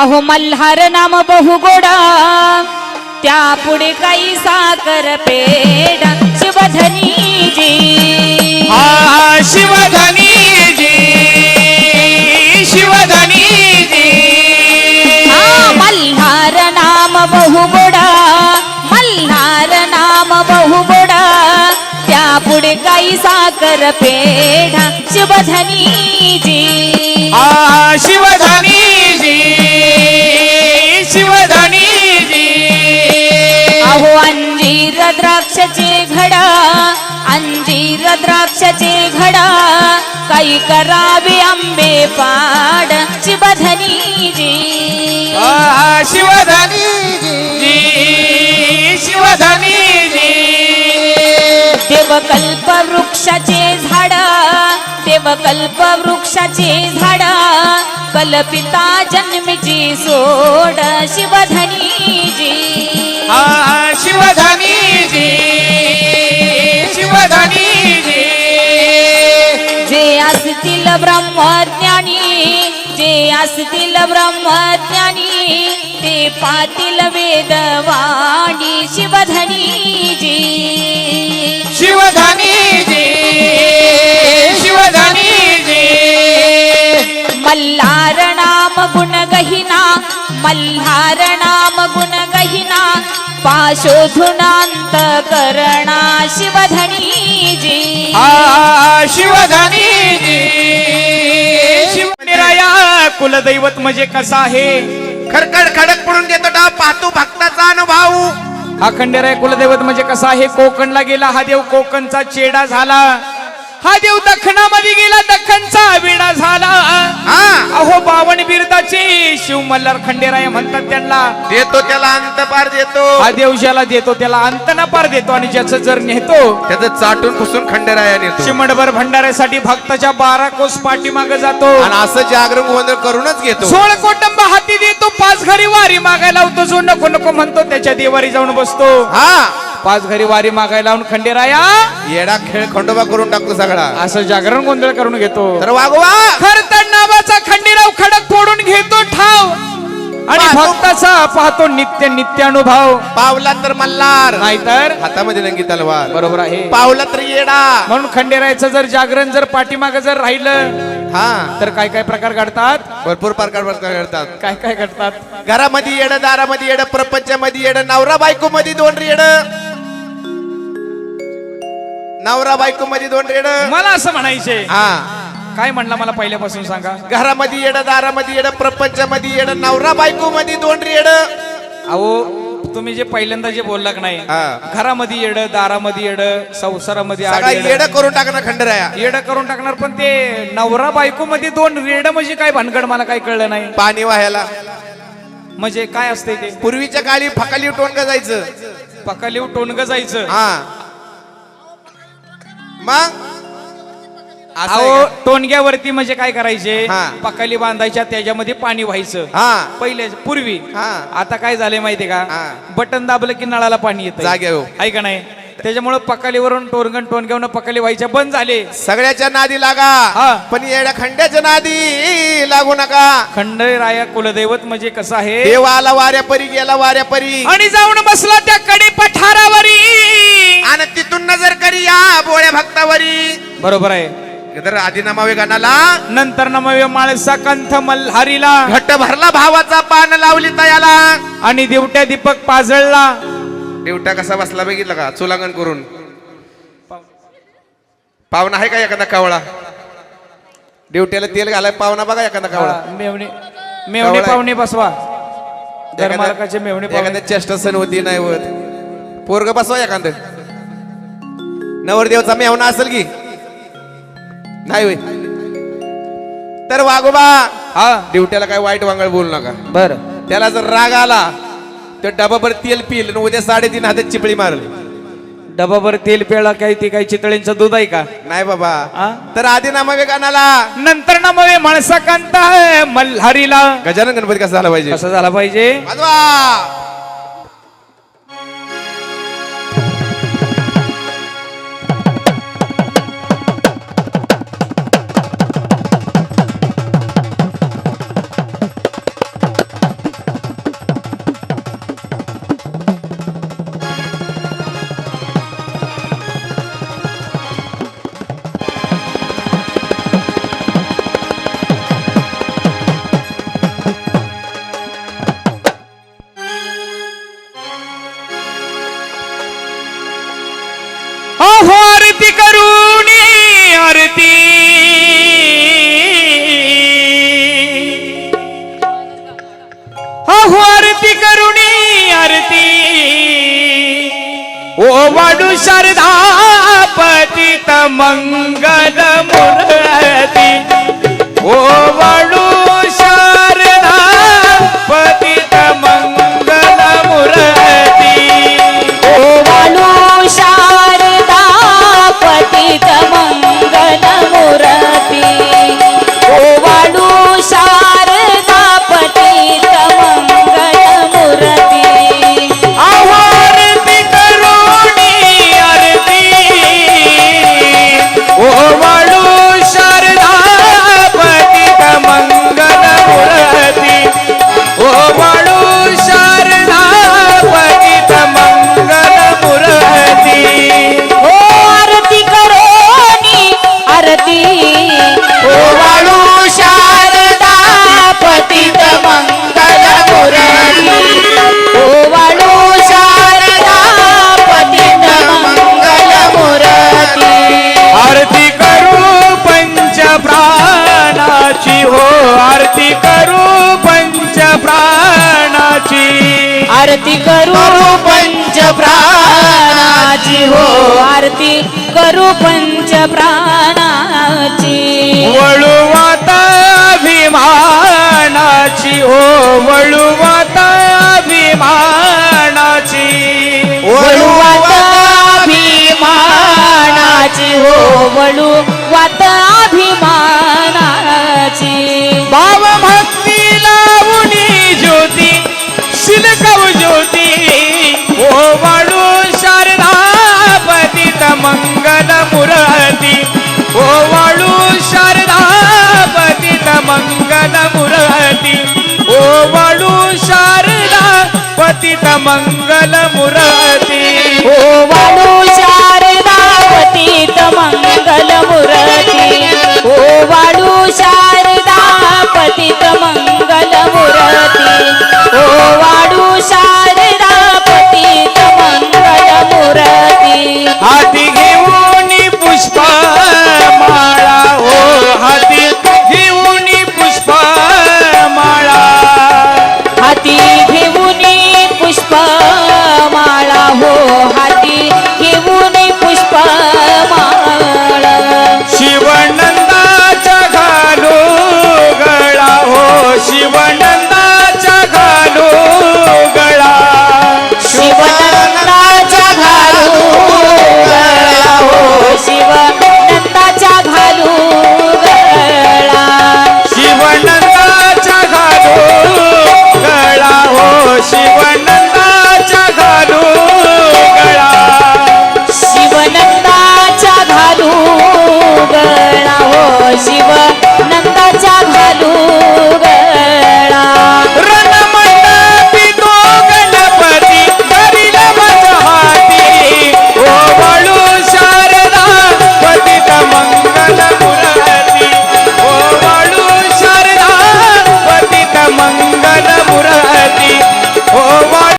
अहो मल्हार नाम बहुगोडा. त्या पुढे काही साकर पेड शिवधनी जी हा शिवधनी जी शिवधनी जी हा, मल्हार नाम बहुगोडा. मल्हार नाम बहुगोडा. त्या पुढे काही साकर पेढ. शिवधनी जी हा शिवधनी द्राक्षाचे घडा अंजीर द्राक्षाचे घडा काही करावे आंबे पाड शिवधनी जी. शिवधनी जी. शिवधनी जी. देवकल्प वृक्षाचे झाड देवकल्प वृक्षाचे झाड कल्पिता जन्मीची सोड शिवधनी जी. शिवधनी जी शिवधनी जी. जे असतील ब्रह्मज्ञानी जे असतील ब्रह्मज्ञानी ते पातील वेदवाणी शिवधनी जी. शिवधनी जी. नाम गुण गहिना मल्हार नाम गुण गहिना पाशोधुनांत करणा शिवधनी जी हा शिवधनी जी शिवराया कुलदैवत म्हणजे कसा आहे? खडखड खडक पडून देतो डाव पाहतो भक्ताचा अनुभव. हा खंडेराय कुलदैवत म्हणजे कसा आहे? कोकणला गेला हा देव कोकणचा चेडा झाला. हा देव दखनामध्ये गेला दख्खनचा विडा झाला. अहो बावन बिरदाचे शिव मल्हार खंडेराय म्हणतात त्यांना. देतो त्याला अंत पार देतो. हा देव ज्याला देतो त्याला अंत न पार देतो आणि ज्याचं जर नेतो त्याचं चाटून पुसून खंडेराया नेतो. चिमडभर भंडाऱ्यासाठी भक्ताच्या बारा कोस पाठीमाग जातो. आणि असं जागरण गोंधळ करूनच घेतो. सोळ कोटंब हाती देतो पाच घरी वारी मागायला लावतो. जो नको नको म्हणतो त्याच्या देवारी जाऊन बसतो. हा. पाच घरी वारी मागायला लावून खंडेराया येडा खेळ खंडोबा करून टाकतो सगळा. असं जागरण गोंधळ करून घेतो. तर वागवा. खरतर नावाचा खंडीराव खडक फोडून घेतो ठाव. आणि. भक्ताचा पाहतो नित्य नित्यानुभव. पावला तर मल्हार. नाहीतर हातामध्ये नंगी तलवार. बरोबर आहे. पावला तर येडा. म्हणून खंडेरायचं जर जागरण जर पाठीमाग जर राहिलं हा. तर काय काय प्रकार घडतात? भरपूर प्रकार प्रकार करतात काय काय घडतात? घरामध्ये येड दारामध्ये येड प्रपंचामध्ये येड नवरा बायको मध्ये दोन रेड. नवरा बायको मध्ये दोन रेड. मला असं म्हणायचे हा. काय म्हणला मला पहिल्यापासून सांगा? घरामध्ये येड दारामध्ये येड प्रपंचामध्ये येड नवरा बायको मध्ये दोन रेड. अहो तुम्ही जे पहिल्यांदा जे बोलला का नाही हा. घरामध्ये येड दारामध्ये येड संसारामध्ये आड सगळा येडं. येड करून टाकणार खंडराया. येड करून टाकणार पण ते नवरा बायको मध्ये दोन रेड म्हणजे काय भानगड? मला काय कळलं नाही. पाणी वाहायला. म्हणजे काय असते ते? पूर्वीच्या काळी फकाली टोनग जायचं. पकालीव टोनग जायचं. हा. मग अहो? टोनग्यावरती म्हणजे काय करायचे हा. पकाली बांधायच्या त्याच्यामध्ये पाणी व्हायचं हा पहिले पूर्वी हा. आता काय झालंय माहितीये का हा. बटन दाबलं की नळाला पाणी येत जाग्यावर. आहे का नाही त्याच्यामुळे पकालीवरून टोरगण टोनग्यावरून पकाली व्हायच्या बंद झाले. सगळ्याच्या नादी हा. लागा पण येड्या खंड्याच्या नादी लागू नका. खंडराया कुलदैवत म्हणजे कसं आहे? देव आला वाऱ्या परी गेला वाऱ्या परी. आणि जाऊन बसला त्या कडे पठारावरी. आणि तिथून नजर करी या बोळ्या भक्तावरी. बरोबर आहे. तर आधी नमावे गाणाला. नंतर नमवे माळसा कंथ मल्हारीला. घट्ट भरला भावाचा पान लावली तयाला. आणि दिवट्या दीपक पाजळला. देवटा कसा बसला बघितलं का? चुलांगण करून. पाहुणा आहे का एखादा कावळा? देवट्याला तेल घालाय पाहुणा बघा एखादा कावळा. मेवणे मेवणे. पाहुणे बसवा. मेवणे एखाद्या चेष्टा सण होती नाही होत. पोरग बसवा एखाद. नवरदेवचा मेवना असेल की? नाही होय. तर वागोबा हा. ड्युट्याला काय वाईट वांगळ बोलू नका. बर. त्याला जर राग आला तर डबाभर तेल पिल आणि उद्या साडेतीन हातात चिपळी मारल. डबाभर तेल पेळा काही ते काही चितळींचं दूध आहे का? नाही बाबा. आ? तर आधी नामावे गाणाला नंतर नमवे माणसा कांत मल्हारीला. गजानन गणपती कसा झाला पाहिजे? कसं झाला पाहिजे? वाजवा. आरती करून आरती. अहो आरती करून आरती. ओ वाडू शारदा पतित आरती करू पंच प्राणाची हो आरती करू पंच प्राणाची वळुवाता अभिमानाची. हो वळुवाता अभिमानाची. वळुवाता अभिमानाची. हो वळू वाता अभिमानाची. ಮಂದ